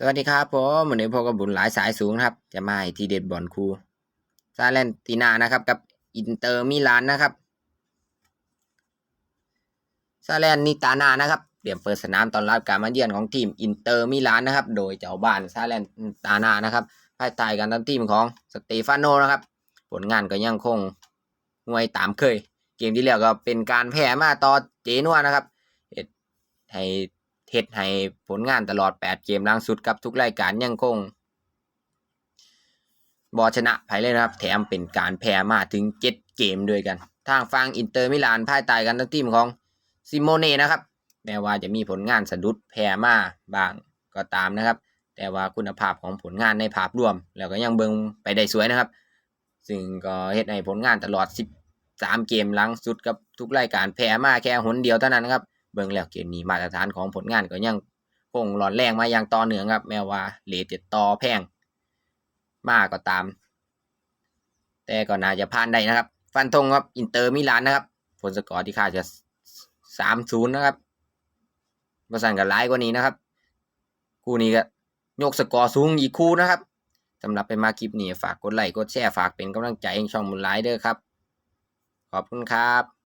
สวัสดีครับผมวันนี้พบกับบุญหลายสายสูงครับ จะมาทีเด็ดบอลครูซาเลนตินานะครับ กับอินเตอร์มิลานนะครับซาเลนนิตานานะครับเตรียมเปิดสนามตอนรับการมาเยือนของทีมอินเตอร์มิลานนะครับ โดยเจ้าบ้านซาเลนตานานะครับภายใต้การทำทีมของสเตฟานโนนะครับ ผลงานก็ยังคงห่วยตามเคย เกมที่แล้วก็เป็นการแพ้มาต่อเจนัวนะครับให้ เฮ็ดให้ผลงานตลอด 8 เกมล่างสุดกับทุกรายการยังคงบอชนะไผเลยนะครับ แถมเป็นการแพ้มาถึง 7 เกมด้วยกัน ทางฝั่งอินเตอร์มิลานภายใต้กันทั้งทีมของซิโมเน่นะครับ แม้ว่าจะมีผลงานสะดุดแพ้มาบ้างก็ตามนะครับ แต่ว่าคุณภาพของผลงานในภาพรวม แล้วก็ยังเบิงไปได้สวยนะครับ ซึ่งก็เฮ็ดให้ผลงานตลอด 13 เกมหลังสุดกับทุกรายการแพ้มาแค่หนเดียวเท่านั้นนะครับ เบิ่งแล้วเกมนี้มาตรฐานของผลงานก็ยังคงหลอนแรงมาอย่างต่อเนื่องครับ แม้ว่าเลทจะต่อแพง มากก็ตาม แต่ก็น่าจะผ่านได้นะครับ ฟันธงครับอินเตอร์มิลานนะครับ ผลสกอร์ที่คาดจะ3-0นะครับประสันกับร้ายกว่านี้นะครับ คู่นี้ก็ยกสกอร์สูงอีกคู่นะครับสำหรับไปมาคลิปนี้ฝากกดไลค์กดแชร์ฝากเป็นกำลังใจให้ช่องมุนไลเด้อครับ ขอบคุณครับ